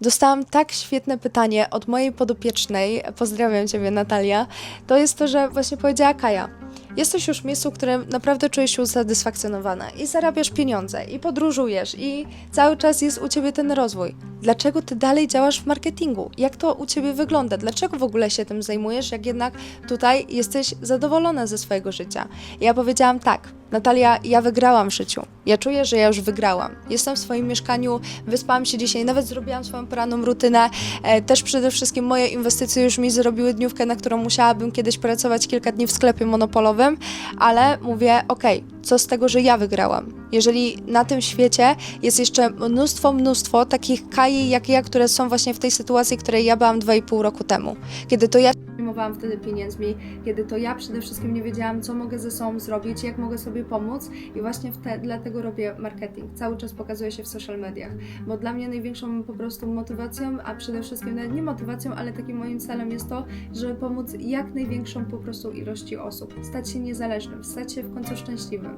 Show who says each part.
Speaker 1: Dostałam tak świetne pytanie od mojej podopiecznej, pozdrawiam Ciebie Natalia, to jest to, że właśnie powiedziała Kaja, jesteś już w miejscu, w którym naprawdę czujesz się usatysfakcjonowana i zarabiasz pieniądze, i podróżujesz, i cały czas jest u Ciebie ten rozwój. Dlaczego Ty dalej działasz w marketingu? Jak to u Ciebie wygląda? Dlaczego w ogóle się tym zajmujesz, jak jednak tutaj jesteś zadowolona ze swojego życia? Ja powiedziałam tak, Natalia, ja wygrałam w życiu. Ja czuję, że ja już wygrałam. Jestem w swoim mieszkaniu, wyspałam się dzisiaj, nawet zrobiłam swoją poranną rutynę. E, też przede wszystkim moje inwestycje już mi zrobiły dniówkę, na którą musiałabym kiedyś pracować kilka dni w sklepie monopolowym, ale mówię, okej, co z tego, że ja wygrałam? Jeżeli na tym świecie jest jeszcze mnóstwo, mnóstwo takich Kai jak ja, które są właśnie w tej sytuacji, której ja byłam 2,5 roku temu. Kiedy to ja zajmowałam wtedy pieniędzmi, kiedy to ja przede wszystkim nie wiedziałam, co mogę ze sobą zrobić, jak mogę sobie pomóc i właśnie wtedy, dlatego robię marketing. Cały czas pokazuję się w social mediach, bo dla mnie największą po prostu motywacją, a przede wszystkim nawet nie motywacją, ale takim moim celem jest to, żeby pomóc jak największą po prostu ilości osób, stać się niezależnym, stać się w końcu szczęśliwym.